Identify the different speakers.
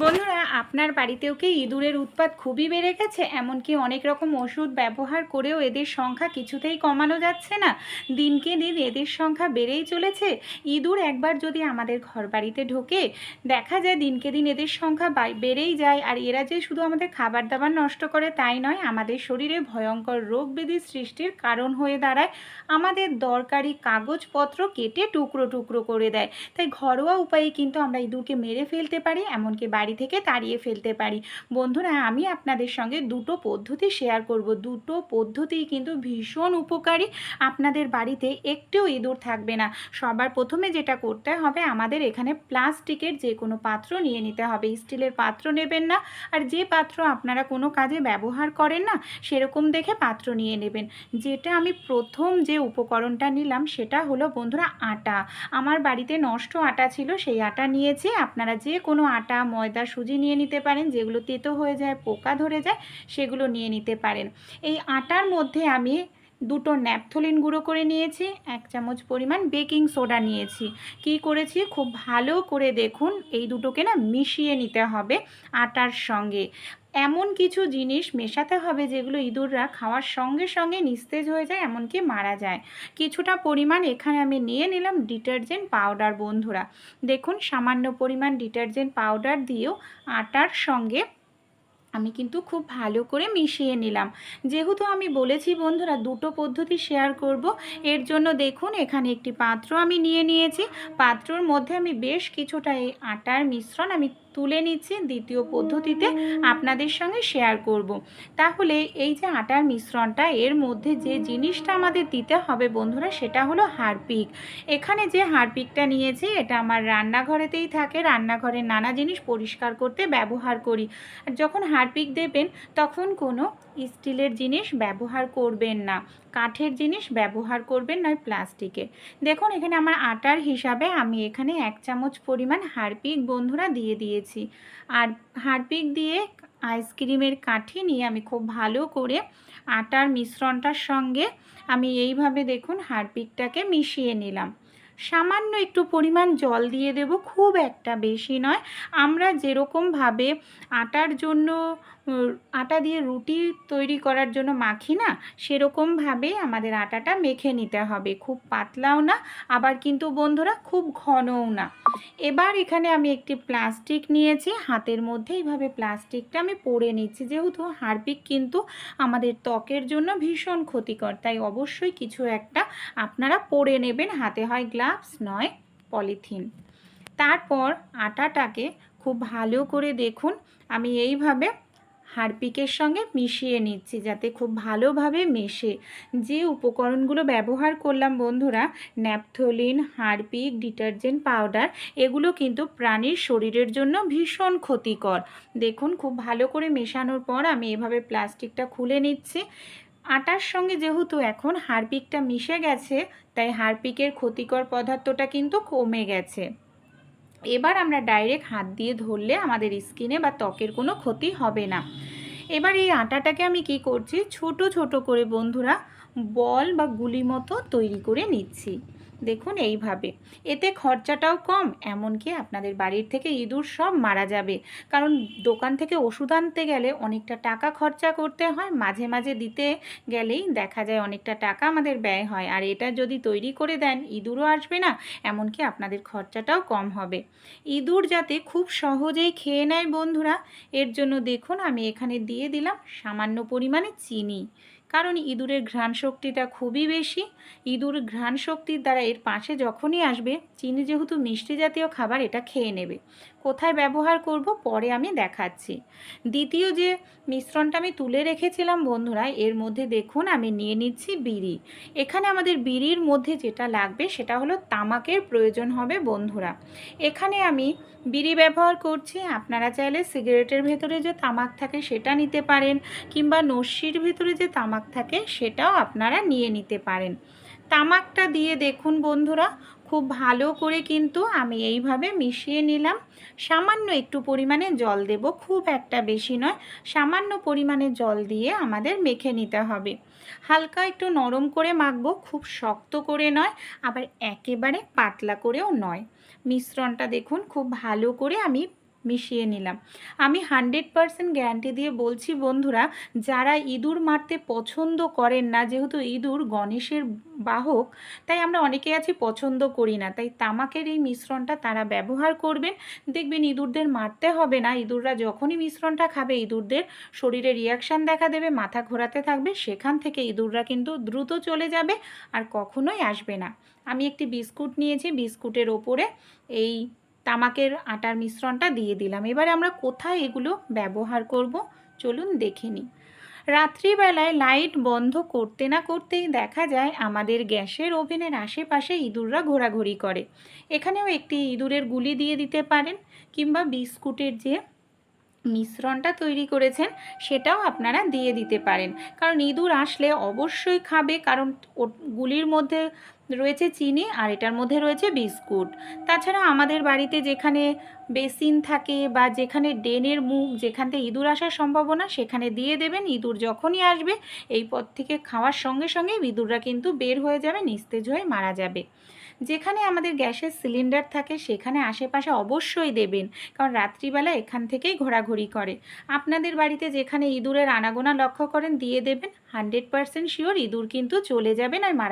Speaker 1: বন্ধুরা, আপনার বাড়িতেও কি ইঁদুরের উৎপাত খুবই বেড়ে গেছে? এমনকি অনেক রকম ওষুধ ব্যবহার করেও এদের সংখ্যা কিছুতেই কমানো যাচ্ছে না। দিনকে দিন এদের সংখ্যা বেড়েই চলেছে। ইঁদুর একবার যদি আমাদের ঘর বাড়িতে ঢোকে, দেখা যায় দিনকে দিন এদের সংখ্যা বেড়েই যায়। আর এরা যে শুধু আমাদের খাবার দাবার নষ্ট করে তাই নয়, আমাদের শরীরে ভয়ঙ্কর রোগ ব্যাধি সৃষ্টির কারণ হয়ে দাঁড়ায়। আমাদের দরকারি কাগজপত্র কেটে টুকরো টুকরো করে দেয়। তাই ঘরোয়া উপায়ে কিন্তু আমরা ইঁদুরকে মেরে ফেলতে পারি, এমনকি বাড়ি থেকে তাড়িয়ে ফেলতে পারি। বন্ধুরা, আমি আপনাদের সঙ্গে দুটো পদ্ধতি শেয়ার করব। দুটো পদ্ধতিই কিন্তু ভীষণ উপকারী। আপনাদের বাড়িতে একটিও ইঁদুর থাকবে না। সবার প্রথমে যেটা করতে হবে, আমাদের এখানে প্লাস্টিকের যে কোনো পাত্র নিয়ে নিতে হবে। স্টিলের পাত্র নেবেন না। আর যে পাত্র আপনারা কোনো কাজে ব্যবহার করেন না, সেরকম দেখে পাত্র নিয়ে নেবেন। যেটা আমি প্রথম যে উপকরণটা নিলাম, সেটা হলো, বন্ধুরা, আটা। আমার বাড়িতে নষ্ট আটা ছিল, সেই আটা নিয়েছি। আপনারা যে কোনো আটা, ময়দা সুজি নিয়ে নিতে পারেন, যেগুলো তেতো হয়ে যায়, পোকা ধরে যায়, সেগুলো নিয়ে নিতে পারেন। এই আটার মধ্যে আমি দুটো ন্যাপথলিন গুঁড়ো করে নিয়েছি, এক চামচ পরিমাণ বেকিং সোডা নিয়েছি। কি করেছি? খুব ভালো করে দেখুন, এই দুটোকে না মিশিয়ে নিতে হবে আটার সঙ্গে। এমন কিছু জিনিস মেশাতে হবে যেগুলো ইঁদুররা খাওয়ার সঙ্গে সঙ্গে নিস্তেজ হয়ে যায়, এমনকি মারা যায়। কিছুটা পরিমাণ এখানে আমি নিয়ে নিলাম ডিটারজেন্ট পাউডার, বন্ধুরা। দেখুন, সামান্য পরিমাণ ডিটারজেন্ট পাউডার দিয়েও আটার সঙ্গে আমি কিন্তু খুব ভালো করে মিশিয়ে নিলাম। যেহেতু আমি বলেছি বন্ধুরা দুটো পদ্ধতি শেয়ার করব, এর জন্য দেখুন এখানে একটি পাত্র আমি নিয়ে নিয়েছি। পাত্রর মধ্যে আমি বেশ কিছুটা এই আটার মিশ্রণ আমি তুলে নিচ্ছি দ্বিতীয় পদ্ধতিতে আপনাদের সঙ্গে শেয়ার করব। তাহলে এই যে আটার মিশ্রণটা, এর মধ্যে যে জিনিসটা আমাদের দিতে হবে বন্ধুরা, সেটা হলো হারপিক। এখানে যে হারপিকটা নিয়েছি, এটা আমার রান্নাঘরেতেই থাকে। রান্নাঘরের নানা জিনিস পরিষ্কার করতে ব্যবহার করি। আর যখন হারপিক দেবেন, তখন কোনো স্টিলের জিনিস ব্যবহার করবেন না। কাঠের জিনিস ব্যবহার করবেন নয়, প্লাস্টিকের। দেখুন, এখানে আমার আটার হিসাবে আমি এখানে এক চামচ পরিমাণ হারপিক বন্ধুরা দিয়ে দিয়েছি। আর হারপিক দিয়ে আইসক্রিমের কাঠি নিয়ে আমি খুব ভালো করে আটার মিশ্রণটার সঙ্গে আমি এইভাবে দেখুন হারপিকটাকে মিশিয়ে নিলাম। সামান্য একটু পরিমাণ জল দিয়ে দেব, খুব একটা বেশি নয়। আমরা যেরকমভাবে আটার জন্য আটা দিয়ে রুটি তৈরি করার জন্য মাখি না সেরকমভাবেই আমাদের আটাটা মেখে নিতে হবে। খুব পাতলাও না, আবার কিন্তু বন্ধুরা খুব ঘনও না। এবার এখানে আমি একটি প্লাস্টিক নিয়েছি, হাতের মধ্যে এইভাবে প্লাস্টিকটা আমি পরে নিচ্ছি। যেহেতু হারপিক কিন্তু আমাদের ত্বকের জন্য ভীষণ ক্ষতিকর, তাই অবশ্যই কিছু একটা আপনারা পরে নেবেন, হাতে হয় গ্লাভস, নয় পলিথিন। তারপর আটাটাকে খুব ভালো করে দেখুন, আমি এইভাবে হারপিকের সঙ্গে মিশিয়ে নিচ্ছি যাতে খুব ভালোভাবে মেশে। যে উপকরণগুলো ব্যবহার করলাম বন্ধুরা, ন্যাপথলিন, হারপিক, ডিটারজেন্ট পাউডার, এগুলো কিন্তু প্রাণীর শরীরের জন্য ভীষণ ক্ষতিকর। দেখুন, খুব ভালো করে মেশানোর পর আমি এভাবে প্লাস্টিকটা খুলে নিচ্ছি। আটার সঙ্গে যেহেতু এখন হারপিকটা মিশে গেছে, তাই হারপিকের ক্ষতিকর পদার্থটা কিন্তু কমে গেছে। এবার আমরা ডাইরেক্ট হাত দিয়ে ধরলে আমাদের স্কিনে বা ত্বকের কোনো ক্ষতি হবে না। এবার এই আটাটাকে আমি কি করছি? ছোট ছোট করে বন্ধুরা, বল বা গুলি মতো তৈরি করে নিচ্ছি। দেখুন এইভাবে। এতে খরচাটাও কম, এমনকি আপনাদের বাড়ির থেকে ইঁদুর সব মারা যাবে। কারণ দোকান থেকে ওষুধ আনতে গেলে অনেকটা টাকা খরচা করতে হয়, মাঝে মাঝে দিতে গেলেই দেখা যায় অনেকটা টাকা আমাদের ব্যয় হয়। আর এটা যদি তৈরি করে দেন, ইঁদুরও আসবে না, এমনকি আপনাদের খরচাটাও কম হবে। ইঁদুর যাতে খুব সহজেই খেয়ে নেয় বন্ধুরা, এর জন্য দেখুন আমি এখানে দিয়ে দিলাম সামান্য পরিমাণে চিনি। কারণ ইঁদুরের ঘ্রাণ শক্তিটা খুবই বেশি। ইঁদুর ঘ্রাণ শক্তির দ্বারা এর পাশে যখনই আসবে, চিনি যেহেতু মিষ্টি জাতীয় খাবার, এটা খেয়ে নেবে। কোথায় ব্যবহার করব? পরে আমি দেখাচ্ছি। দ্বিতীয় যে মিশ্রণটা আমি তুলে রেখেছিলাম বন্ধুরা, এর মধ্যে দেখুন আমি নিয়ে নিচ্ছি বিড়ি। এখানে আমাদের বিড়ির মধ্যে যেটা লাগবে, সেটা হলো তামাকের প্রয়োজন হবে বন্ধুরা। এখানে আমি বিড়ি ব্যবহার করছি। আপনারা চাইলে সিগারেটের ভেতরে যে তামাক থাকে, সেটা নিতে পারেন, কিংবা নস্যির ভেতরে যে তামাক থাকে সেটাও আপনারা নিয়ে নিতে পারেন। তামাকটা দিয়ে দেখুন বন্ধুরা, খুব ভালো করে কিন্তু আমি এইভাবে মিশিয়ে নিলাম। সামান্য একটু পরিমাণে জল দেব, খুব একটা বেশি নয়, সামান্য পরিমাণে জল দিয়ে আমাদের মেখে নিতে হবে। হালকা একটু নরম করে মাখবো, খুব শক্ত করে নয়, আবার একেবারে পাতলা করেও নয়। মিশ্রণটা দেখুন, খুব ভালো করে আমি মিশিয়ে নিলাম। আমি হান্ড্রেড পারসেন্ট গ্যারান্টি দিয়ে বলছি, বন্ধুরা, যারা ইঁদুর মারতে পছন্দ করেন না, যেহেতু ইঁদুর গণেশের বাহক, তাই আমরা অনেকে আছি পছন্দ করি না। তাই তামাকের এই মিশ্রণটা তারা ব্যবহার করবেন। দেখবেন ইঁদুরদের মারতে হবে না। ইঁদুররা যখনই মিশ্রণটা খাবে, ইঁদুরদের শরীরে রিয়াকশান দেখা দেবে, মাথা ঘোরাতে থাকবে, সেখান থেকে ইঁদুররা কিন্তু দ্রুত চলে যাবে আর কখনোই আসবে না। আমি একটি বিস্কুট নিয়েছি, বিস্কুটের ওপরে এই তামাকের আটার মিশ্রণটা দিয়ে দিলাম। এবারে আমরা কোথায় এগুলো ব্যবহার করব? চলুন দেখে নিই। রাত্রিবেলায় লাইট বন্ধ করতে না করতেই দেখা যায় আমাদের গ্যাসের ওভেনের আশেপাশে ইঁদুররা ঘোরাঘুরি করে। এখানেও একটি ইঁদুরের গুলি দিয়ে দিতে পারেন কিংবা বিস্কুটের যে মিশ্রণটা তৈরি করেছেন, সেটাও আপনারা দিয়ে দিতে পারেন। কারণ ইঁদুর আসলে অবশ্যই খাবে, কারণ গুলির মধ্যে রয়েছে চিনি আর এটার মধ্যে রয়েছে বিস্কুট। তাছাড়া আমাদের বাড়িতে যেখানে বেসিন থাকে বা যেখানে ড্রেনের মুখ, যেখান থেকে ইঁদুর আসার সম্ভাবনা, সেখানে দিয়ে দেবেন। ইঁদুর যখনই আসবে, এই পথ থেকে খাওয়ার সঙ্গে সঙ্গে ইঁদুররা কিন্তু বের হয়ে যাবে, নিস্তেজ হয়ে মারা যাবে। যেখানে আমাদের গ্যাসের সিলিন্ডার থাকে, সেখানে আশেপাশে অবশ্যই দেবেন। কারণ রাত্রিবেলা এখান থেকেই ঘোরাঘুরি করে। আপনাদের বাড়িতে যেখানে ইঁদুরের আনাগোনা লক্ষ্য করেন, দিয়ে দেবেন। হান্ড্রেড পারসেন্ট শিওর ইঁদুর কিন্তু চলে যাবেন আর